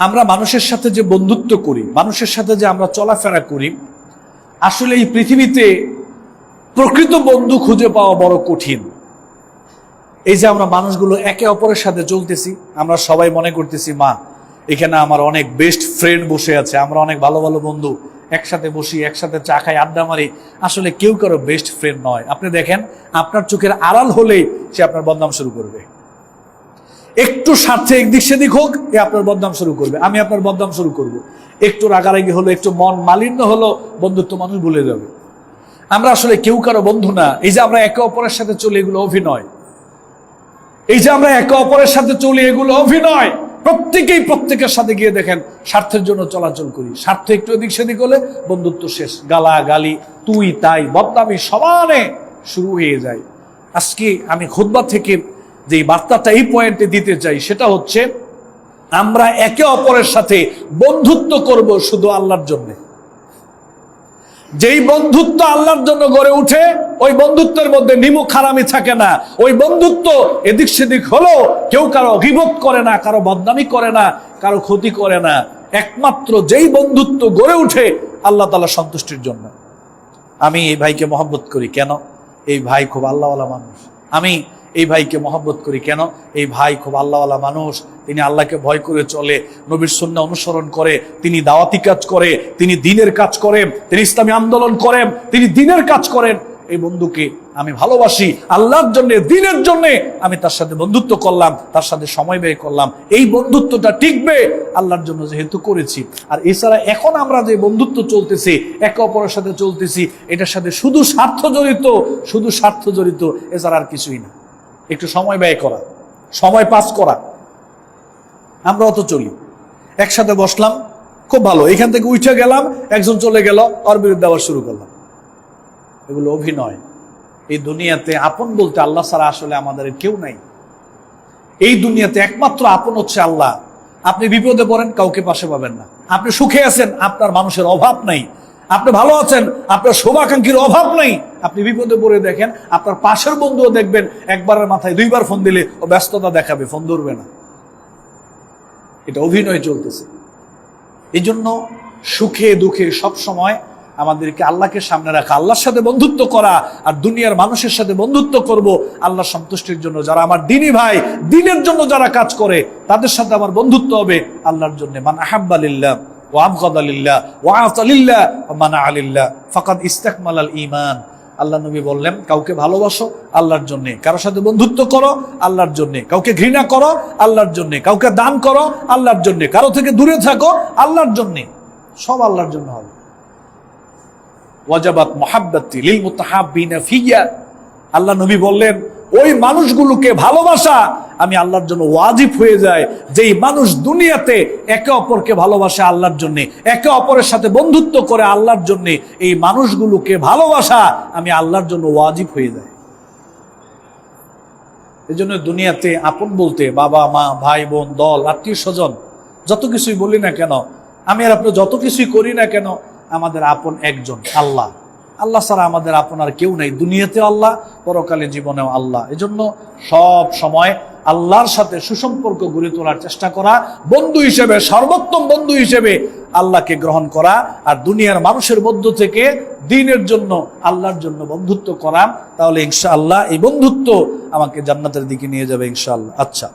আমরা মানুষের সাথে যে বন্ধুত্ব করি, মানুষের সাথে যে আমরা চলাফেরা করি, আসলে এই পৃথিবীতে প্রকৃত বন্ধু খুঁজে পাওয়া বড় কঠিন। এই যে আমরা মানুষগুলো একে অপরের সাথে চলতেছি, আমরা সবাই মনে করতেছি, মা, এখানে আমার অনেক বেস্ট ফ্রেন্ড বসে আছে, আমরা অনেক ভালো ভালো বন্ধু, একসাথে বসি, একসাথে চা খাই, আড্ডা মারি। আসলে কেউ কারও বেস্ট ফ্রেন্ড নয়। আপনি দেখেন, আপনার চোখের আড়াল হলেই সে আপনার বদনাম শুরু করবে। একটু স্বার্থে একদিক সেদিক হোক, এ আপনার বদনাম শুরু করবে। আমি আপনার বদনাম শুরু করব। একটু রাগারাগি হলো, একটু মন মালিন্য হলো, বন্ধুত্ব মানুষ ভুলে যাবে। আমরা আসলে কেউ কারও বন্ধু না। এই যে আমরা একে অপরের সাথে চলি, এগুলো অভিনয়। এই যে আমরা একে অপরের সাথে চলি, এগুলো অভিনয়। প্রত্যেকেই প্রত্যেকের সাথে গিয়ে দেখেন, স্বার্থের জন্য চলাচল করি। স্বার্থ একটু এদিক সেদিক হলে বন্ধুত্ব শেষ। গালা গালি তুই, তাই, বদনামি সমানে শুরু হয়ে যায়। আজকে আমি খুদ্া থেকে যে বার্তাটা এই পয়েন্টে দিতে চাই, সেটা হচ্ছে, আমরা একে অপরের সাথে বন্ধুত্ব করব শুধু আল্লাহর জন্যে। যেই বন্ধুত্ব আল্লাহর জন্য গড়ে উঠে, ওই বন্ধুত্বের মধ্যে নিমুখ খারামি থাকে না। ওই বন্ধুত্ব এদিক সেদিক হলো, কেউ কারও অভিবোধ করে না, কারও বদনামি করে না, কারও ক্ষতি করে না। একমাত্র যেই বন্ধুত্ব গড়ে উঠে, আল্লাহ তালা সন্তুষ্টির জন্য। আমি এই ভাইকে মহব্বত করি। কেন? এই ভাই খুব আল্লাহওয়ালা মানুষ। আমি এই ভাইকে মহব্বত করি। কেন? এই ভাই খুব আল্লাহওয়ালা মানুষ। তিনি আল্লাহকে ভয় করে চলে, নবীর সন্ন্য অনুসরণ করে, তিনি দাওয়াতি কাজ করে, তিনি দিনের কাজ করেন, তিনি ইসলামী আন্দোলন করেন, তিনি দিনের কাজ করেন। এই বন্ধুকে আমি ভালোবাসি। আল্লাহর জন্য, দিনের জন্য আমি তার সাথে বন্ধুত্ব করলাম, তার সাথে সময় ব্যয় করলাম। এই বন্ধুত্বটা টিকবে আল্লাহর জন্য যেহেতু করেছি। আর এছাড়া এখন আমরা যে বন্ধুত্ব চলতেছি, একে অপরের সাথে চলতেছি, এটার সাথে শুধু স্বার্থ জড়িত, শুধু স্বার্থ জড়িত, এছাড়া আর কিছুই না। একটু সময় ব্যয় করা, সময় পাস করা। আমরা অত চলি। একসাথে বসলাম, খুব ভালো। এখান থেকে উঠে গেলাম, একজন চলে গেল ওর বিরুদ্ধে আবার শুরু করলাম। এগুলো অভিনয়। এই দুনিয়াতে আপন বলতে আল্লাহ ছাড়া আসলে আমাদের কেউ নাই। এই দুনিয়াতে একমাত্র আপন হচ্ছে আল্লাহ। আপনি বিপদে পড়েন, কাউকে পাশে পাবেন না। আপনি সুখে আছেন, আপনার মানুষের অভাব নাই। আপনি ভালো আছেন, আপনার শোভাকাঙ্ক্ষীর অভাব নেই। আপনি বিপদে পড়ে দেখেন, আপনার পাশের বন্ধুও দেখবেন, একবারের মাথায় দুইবার ফোন দিলে ও ব্যস্ততা দেখাবে, ফোন ধরবে না। এটা অভিনয় চলতেছে। এই জন্য সুখে দুঃখে সব সময় আমাদেরকে আল্লাহকে সামনে রাখা, আল্লাহর সাথে বন্ধুত্ব করা আর দুনিয়ার মানুষের সাথে বন্ধুত্ব করব আল্লাহ সন্তুষ্টির জন্য। যারা আমার দিনী ভাই, দিনের জন্য যারা কাজ করে, তাদের সাথে আমার বন্ধুত্ব হবে আল্লাহর জন্য। মান আহাব্বালিল্লাহ ও আবগাদালিল্লাহ ও আতালিল্লাহ মানা আলিল্লাহ ফাকাদ ইস্তাকমাল আল ইমান আল্লাহ নবী বললেন, কাউকে ভালোবাসো আল্লাহর জন্য। কারোর সাথে বন্ধুত্ব করো আল্লাহর জন্য। কাউকে ঘৃণা করো আল্লাহর জন্য। কাউকে দান করো আল্লাহর জন্য। কারও থেকে দূরে থাকো আল্লাহর জন্য। সব আল্লাহর জন্য হবে। ওয়াজাবাত মোহাব্বতি লিল মুতাহাব্বিনা ফিয়া। আল্লাহ নবী বললেন, ওই মানুষগুলোকে ভালোবাসা, আমি আল্লাহর জন্য ওয়াজিব হয়ে যায় যেই মানুষ দুনিয়াতে একে অপরকে ভালোবাসে আল্লাহর জন্য, একে অপরের সাথে বন্ধুত্ব করে আল্লাহর জন্য, এই মানুষগুলোকে ভালোবাসা, আমি আল্লাহর জন্য ওয়াজিব হয়ে যায় জন্য দুনিয়াতে আপন বলতে বাবা, মা, ভাই, বোন, দল আত্মীয় স্বজন যত কিছুই বলি না কেন, আমি আর আপনি যত কিছুই করি না কেন আমাদের আপন একজন, আল্লাহ। আল্লাহ ছাড়া আমাদের আপন আর কেউ নেই। দুনিয়াতে আল্লাহ, পরকালে জীবনেও আল্লাহ। এজন্য সব সময় আল্লাহর সাথে সুসম্পর্ক গড়ে তোলার চেষ্টা করা, বন্ধু হিসেবে, সর্বোত্তম বন্ধু হিসেবে আল্লাহকে গ্রহণ করা আর দুনিয়ার মানুষের মধ্য থেকে দিনের জন্য, আল্লাহর জন্য বন্ধুত্ব করা, তাহলে ইনশাআল্লাহ এই বন্ধুত্ব আমাকে জান্নাতের দিকে নিয়ে যাবে ইনশাআল্লাহ। আচ্ছা।